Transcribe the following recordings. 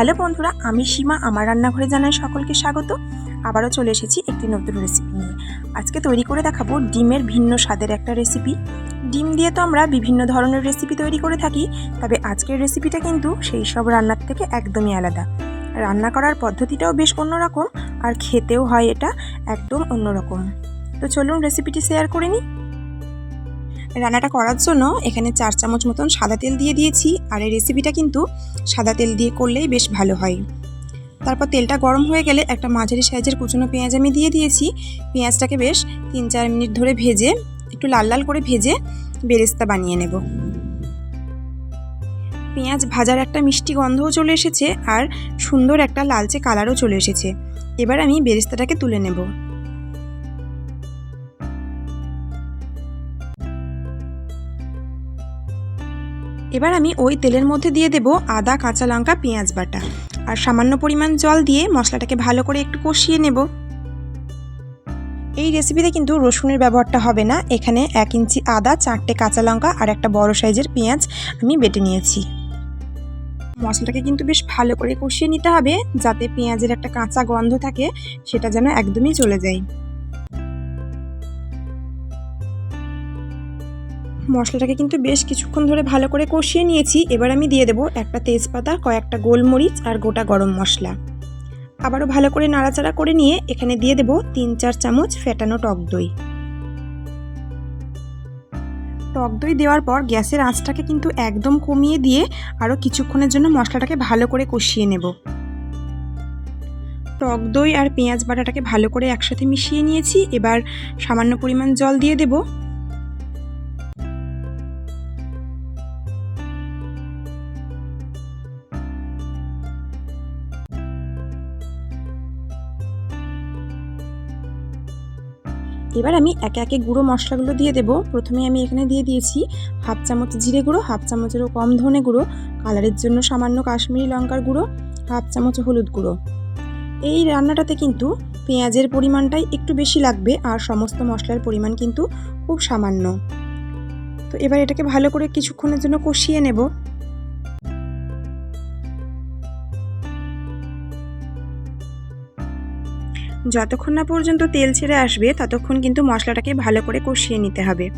Hello বন্ধুরা, আমি সীমা, আমার রান্নাঘরে জানাই সকলকে স্বাগত। আবারও চলে এসেছি একটি নতুন রেসিপি নিয়ে। আজকে তৈরি করে দেখাবো ডিমের ভিন্ন স্বাদের একটা রেসিপি ডিম দিয়ে তো আমরা বিভিন্ন ধরনের রেসিপি তৈরি করে থাকি, তবে আজকের রেসিপিটা কিন্তু সেই সব রান্নার থেকে একদমই আলাদা। রান্না করার পদ্ধতিটাও বেশ অন্যরকম, আর খেতেও হয় এটা একদম অন্যরকম। তো চলুন রেসিপিটি শেয়ার করে নিই। রান্নাটা করার জন্য এখানে চার চামচ মতন সাদা তেল দিয়ে দিয়েছি আর এই রেসিপিটা কিন্তু সাদা তেল দিয়ে করলেই বেশ ভালো হয়। তারপর তেলটা গরম হয়ে গেলে একটা মাঝারি সাইজের কুচনো পেঁয়াজ আমি দিয়ে দিয়েছি। পেঁয়াজটাকে বেশ তিন চার মিনিট ধরে ভেজে, একটু লাল লাল করে ভেজে বেরেস্তা বানিয়ে নেব। পেঁয়াজ ভাজার একটা মিষ্টি গন্ধও চলে এসেছে আর সুন্দর একটা লালচে কালারও চলে এসেছে। এবার আমি বেরেস্তাটাকে তুলে নেব। এবার আমি ওই তেলের মধ্যে দিয়ে দেব আদা, কাঁচা লঙ্কা, পেঁয়াজ বাটা। আর সামান্য পরিমাণ জল দিয়ে মশলাটাকে ভালো করে একটু কষিয়ে নেব। এই রেসিপিতে কিন্তু রসুনের ব্যবহারটা হবে না। এখানে এক ইঞ্চি আদা, চারটে কাঁচা লঙ্কা আর একটা বড় সাইজের পেঁয়াজ আমি বেটে নিয়েছি। মশলাটাকে কিন্তু বেশ ভালো করে কষিয়ে নিতে হবে যাতে পেঁয়াজের একটা কাঁচা গন্ধ থাকে, সেটা যেন একদমই চলে যায়। মশলাটাকে কিন্তু বেশ কিছুক্ষণ ধরে ভালো করে কষিয়ে নিয়েছি। এবার আমি দিয়ে দেবো একটা তেজপাতা, কয়েকটা গোলমরিচ আর গোটা গরম মশলা। আবারও ভালো করে নাড়াচাড়া করে নিয়ে এখানে দিয়ে দেবো তিন চার চামচ ফেটানো টক দই। টক দই দেওয়ার পর গ্যাসের আঁচটাকে কিন্তু একদম কমিয়ে দিয়ে আরও কিছুক্ষণের জন্য মশলাটাকে ভালো করে কষিয়ে নেব। টক দই আর পেঁয়াজ বাটাটাকে ভালো করে একসাথে মিশিয়ে নিয়েছি। এবার সামান্য পরিমাণ জল দিয়ে দেবো। এবার আমি একে একে গুঁড়ো মশলাগুলো দিয়ে দেবো। প্রথমে আমি এখানে দিয়ে দিয়েছি হাফ চামচ জিরে গুঁড়ো, হাফ চামচেরও কম ধনে গুঁড়ো, কালারের জন্য সামান্য কাশ্মীরি লঙ্কার গুঁড়ো, হাফ চামচ হলুদ গুঁড়ো। এই রান্নাটাতে কিন্তু পেঁয়াজের পরিমাণটাই একটু বেশি লাগবে আর সমস্ত মশলার পরিমাণ কিন্তু খুব সামান্য। তো এবার এটাকে ভালো করে কিছুক্ষণের জন্য কষিয়ে নেব। যতক্ষণ না পর্যন্ত তেল ছেড়ে আসবে, ততক্ষণ কিন্তু মশলাটাকে ভালো করে কষিয়ে নিতে হবে।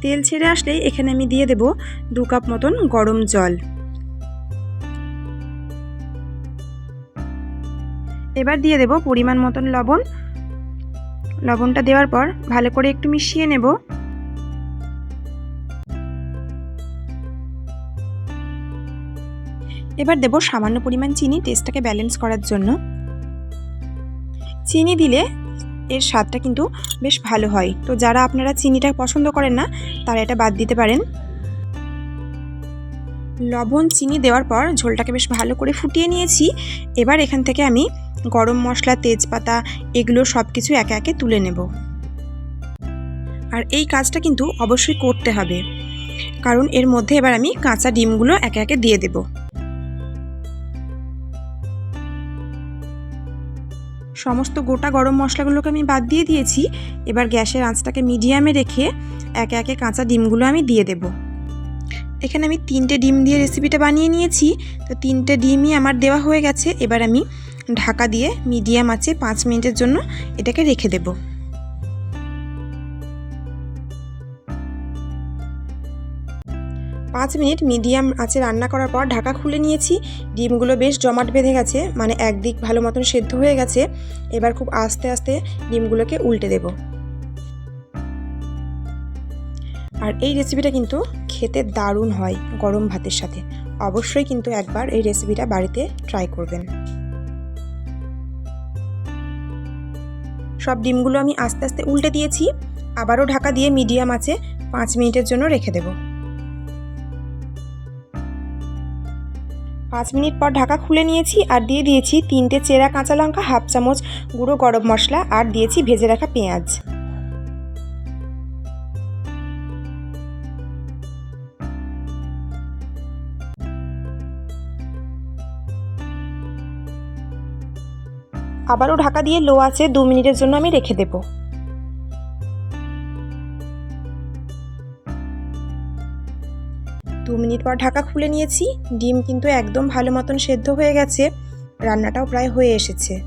তেল ছেড়ে আসলেই এখানে আমি দিয়ে দেব দু কাপ মতন গরম জল। এবার দিয়ে দেব পরিমাণ মতন লবণ। লবণটা দেওয়ার পর ভালো করে একটু মিশিয়ে নেব। এবার দেব সামান্য পরিমাণ চিনি টেস্টটাকে ব্যালেন্স করার জন্য। চিনি দিলে এর স্বাদটা কিন্তু বেশ ভালো হয়। তো যারা আপনারা চিনিটা পছন্দ করেন না, তারা এটা বাদ দিতে পারেন। লবণ, চিনি দেওয়ার পর ঝোলটাকে বেশ ভালো করে ফুটিয়ে নিয়েছি। এবার এখান থেকে আমি গরম মশলা, তেজপাতা এগুলো সব কিছু একে একে তুলে নেব। আর এই কাজটা কিন্তু অবশ্যই করতে হবে। কারণ এর মধ্যে এবার আমি কাঁচা ডিমগুলো একে একে দিয়ে দেবো। সমস্ত গোটা গরম মশলাগুলোকে আমি বাদ দিয়ে দিয়েছি। এবার গ্যাসের আঁচটাকে মিডিয়ামে রেখে একে একে কাঁচা ডিমগুলো আমি দিয়ে দেব। এখানে আমি তিনটে ডিম দিয়ে রেসিপিটা বানিয়ে নিয়েছি। তো তিনটে ডিমই আমার দেওয়া হয়ে গেছে। এবার আমি ঢাকা দিয়ে মিডিয়াম আছে পাঁচ মিনিটের জন্য এটাকে রেখে দেবো। পাঁচ মিনিট মিডিয়াম আছে রান্না করার পর ঢাকা খুলে নিয়েছি। ডিমগুলো বেশ জমাট বেঁধে গেছে মানে একদিক ভালো মতন সেদ্ধ হয়ে গেছে। এবার খুব আস্তে আস্তে ডিমগুলোকে উল্টে দেব। আর এই রেসিপিটা কিন্তু খেতে দারুণ হয় গরম ভাতের সাথে। অবশ্যই কিন্তু একবার এই রেসিপিটা বাড়িতে ট্রাই করবেন। সব ডিমগুলো আমি আস্তে আস্তে উল্টে দিয়েছি। আবারও ঢাকা দিয়ে মিডিয়াম আছে পাঁচ মিনিটের জন্য রেখে দেবো। পাঁচ মিনিট পর ঢাকা খুলে নিয়েছি আর দিয়ে দিয়েছি তিনটে চেরা কাঁচা লঙ্কা, হাফ চামচ গুঁড়ো গরম মশলা আর দিয়েছি ভেজে রাখা পেঁয়াজ। আবারও ঢাকা দিয়ে লো আছে দু মিনিটের জন্য আমি রেখে দেবো। দু মিনিট পর ঢাকা খুলে নিয়েছি। ডিম কিন্তু একদম ভালো মতন সেদ্ধ হয়ে গেছে। রান্নাটাও প্রায় হয়ে এসেছে।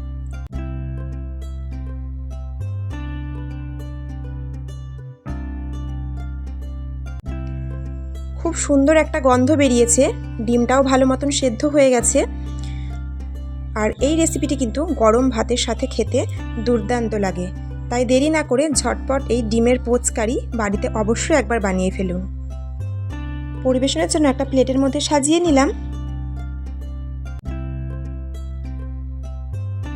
খুব সুন্দর একটা গন্ধ বেরিয়েছে। ডিমটাও ভালো মতন সেদ্ধ হয়ে গেছে। আর এই রেসিপিটি কিন্তু গরম ভাতের সাথে খেতে দুর্দান্ত লাগে। তাই দেরি না করে ঝটপট এই ডিমের পোচকারি বাড়িতে অবশ্যই একবার বানিয়ে ফেলুন। পরিবেশনের জন্য একটা প্লেটের মধ্যে সাজিয়ে নিলাম।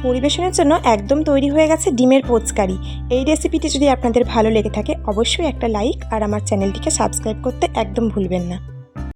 পরিবেশনের জন্য একদম তৈরি হয়ে গেছে ডিমের পোচকারি। এই রেসিপিটি যদি আপনাদের ভালো লেগে থাকে, অবশ্যই একটা লাইক আর আমার চ্যানেলটিকে সাবস্ক্রাইব করতে একদম ভুলবেন না।